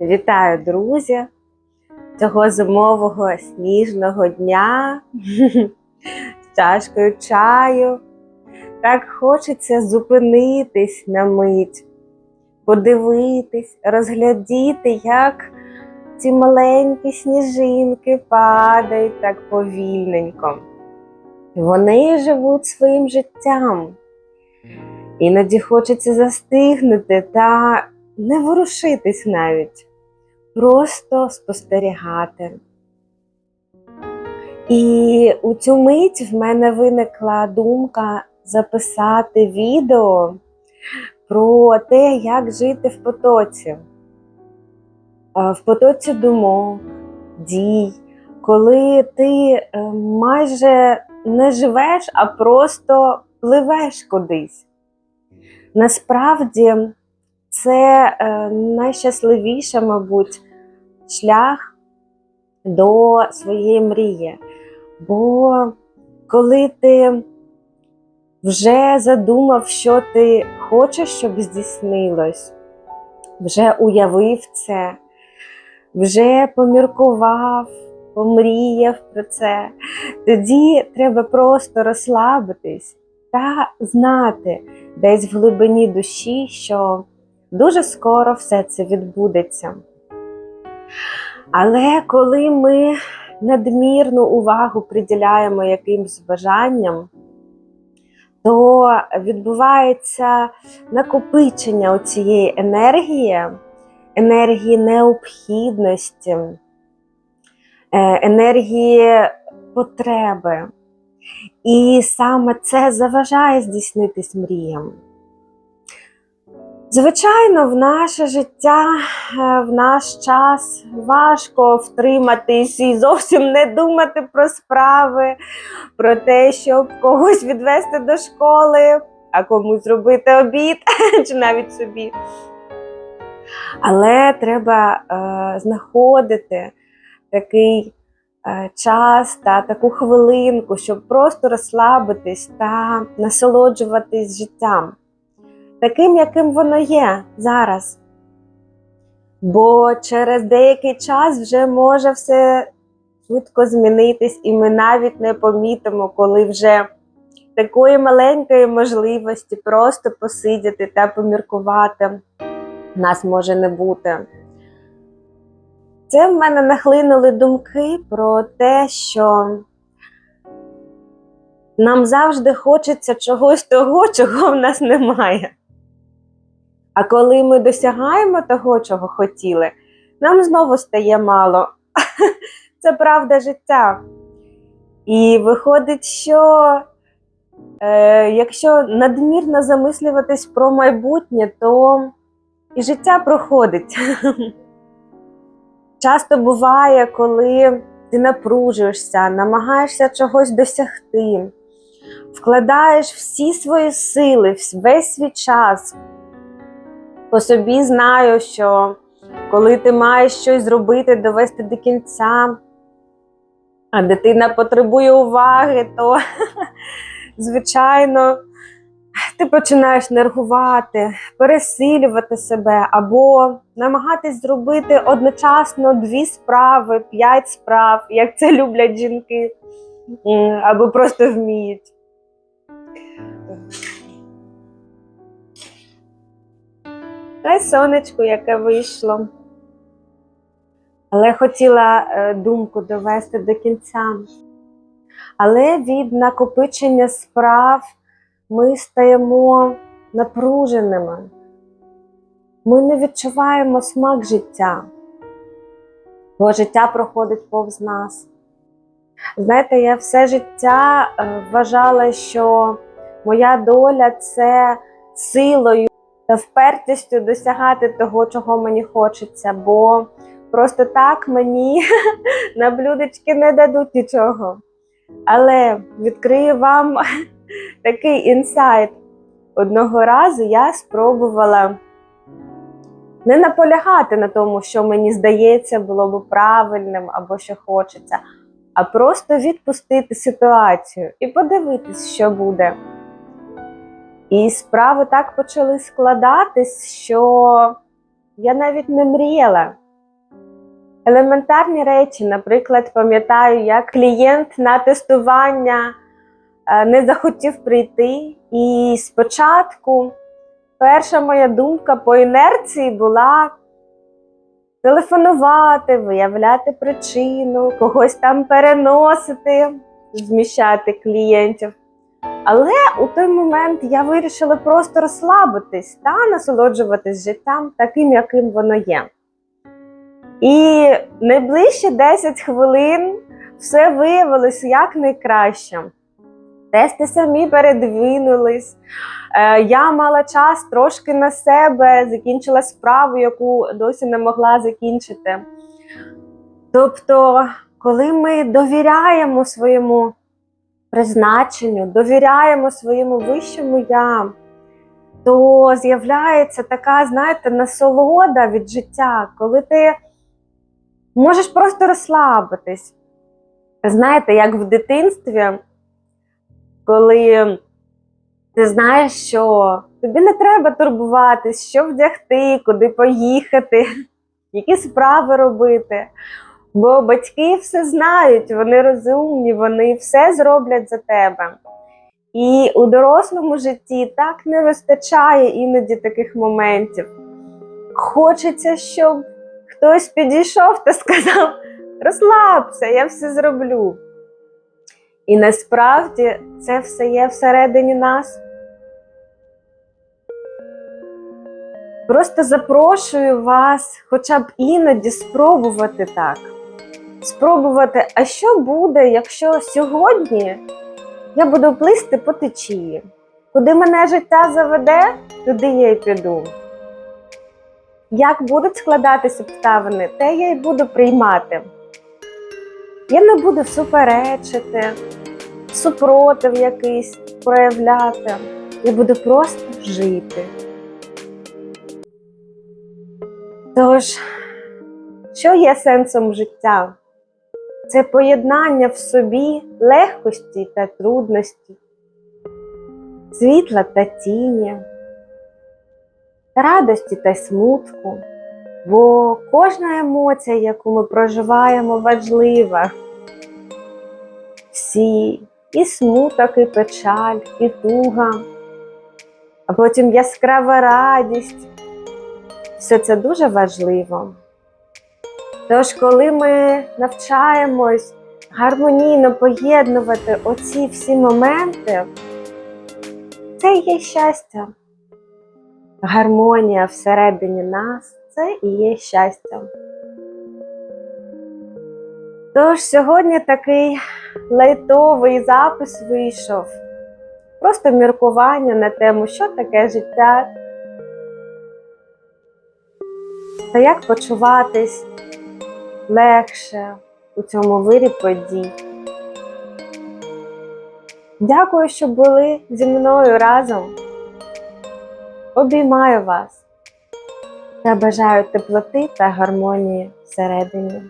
Вітаю, друзі, цього зимового сніжного дня з чашкою чаю. Так хочеться зупинитись на мить, подивитись, розглядіти, як ці маленькі сніжинки падають так повільненько. Вони живуть своїм життям. Іноді хочеться застигнути та не ворушитись навіть, просто спостерігати. І у цю мить в мене виникла думка записати відео про те, як жити в потоці, Е, в потоці думок, дій, коли ти е, майже не живеш, а просто пливеш кудись. Насправді це е, найщасливіша, мабуть, шлях до своєї мрії. Бо коли ти вже задумав, що ти хочеш, щоб здійснилось, вже уявив це, вже поміркував, помріяв про це, тоді треба просто розслабитись та знати десь в глибині душі, що дуже скоро все це відбудеться. Але коли ми надмірну увагу приділяємо якимсь бажанням, то відбувається накопичення цієї енергії, енергії необхідності, е, енергії потреби. І саме це заважає здійснитись мріям. Звичайно, в наше життя, е, в наш час важко втриматись і зовсім не думати про справи, про те, щоб когось відвести до школи, а комусь зробити обід чи навіть собі. Але треба е, знаходити такий е, час та таку хвилинку, щоб просто розслабитись та насолоджуватись життям таким, яким воно є зараз. Бо через деякий час вже може все швидко змінитись, і ми навіть не помітимо, коли вже такої маленької можливості просто посидіти та поміркувати нас може не бути. Це в мене нахлинули думки про те, що нам завжди хочеться чогось того, чого в нас немає. А коли ми досягаємо того, чого хотіли, нам знову стає мало. Це правда життя. І виходить, що е, якщо надмірно замислюватись про майбутнє, то і життя проходить. Часто буває, коли ти напружуєшся, намагаєшся чогось досягти, вкладаєш всі свої сили, весь свій час. По собі знаю, що коли ти маєш щось зробити, довести до кінця, а дитина потребує уваги, то, звичайно, ти починаєш нервувати, пересилювати себе або намагатись зробити одночасно дві справи, п'ять справ, як це люблять жінки, або просто вміють. Та й сонечко, яке вийшло. Але хотіла е, думку довести до кінця. Але від накопичення справ ми стаємо напруженими. Ми не відчуваємо смак життя, бо життя проходить повз нас. Знаєте, я все життя е, вважала, що моя доля це силою впертістю досягати того, чого мені хочеться, бо просто так мені на блюдечки не дадуть нічого. Але відкрию вам такий інсайт. Одного разу я спробувала не наполягати на тому, що мені здається, було б правильним або що хочеться, а просто відпустити ситуацію і подивитись, що буде. І справи так почали складатись, що я навіть не мріяла елементарні речі. Наприклад, пам'ятаю, як клієнт на тестування е, не захотів прийти. І спочатку перша моя думка по інерції була телефонувати, виявляти причину, когось там переносити, зміщати клієнтів. Але у той момент я вирішила просто розслабитись та насолоджуватись життям таким, яким воно є. І найближчі 10 хвилин все виявилось як найкраще. Тести самі передвинулись. Е, Я мала час трошки на себе, закінчила справу, яку досі не могла закінчити. Тобто, коли ми довіряємо своєму призначенню, довіряємо своєму вищому я, то з'являється така, знаєте, насолода від життя, коли ти можеш просто розслабитись. Знаєте, як в дитинстві, коли ти знаєш, що тобі не треба турбуватись, що вдягти, куди поїхати, які справи робити. Бо батьки все знають, вони розумні, вони все зроблять за тебе. І у дорослому житті так не вистачає іноді таких моментів. Хочеться, щоб хтось підійшов та сказав: розслабся, я все зроблю. І насправді це все є всередині нас. Просто запрошую вас хоча б іноді спробувати так. Спробувати, а що буде, якщо сьогодні я буду плисти по течії? Куди мене життя заведе, туди я й піду. Як будуть складатися обставини, те я й буду приймати. Я не буду суперечити, супротив якийсь проявляти. Я буду просто жити. Тож, що є сенсом життя? Це поєднання в собі легкості та трудності, світла та тіні, радості та смутку, бо кожна емоція, яку ми проживаємо, важлива. Всі і смуток, і печаль, і туга, а потім яскрава радість. Все це дуже важливо. Тож, коли ми навчаємось гармонійно поєднувати оці всі моменти, це є щастя. Гармонія всередині нас це і є щастя. Тож сьогодні такий лайтовий запис вийшов. Просто міркування на тему, що таке життя, та як почуватись легше у цьому вирі подій. Дякую, що були зі мною разом. Обіймаю вас та бажаю теплоти та гармонії всередині.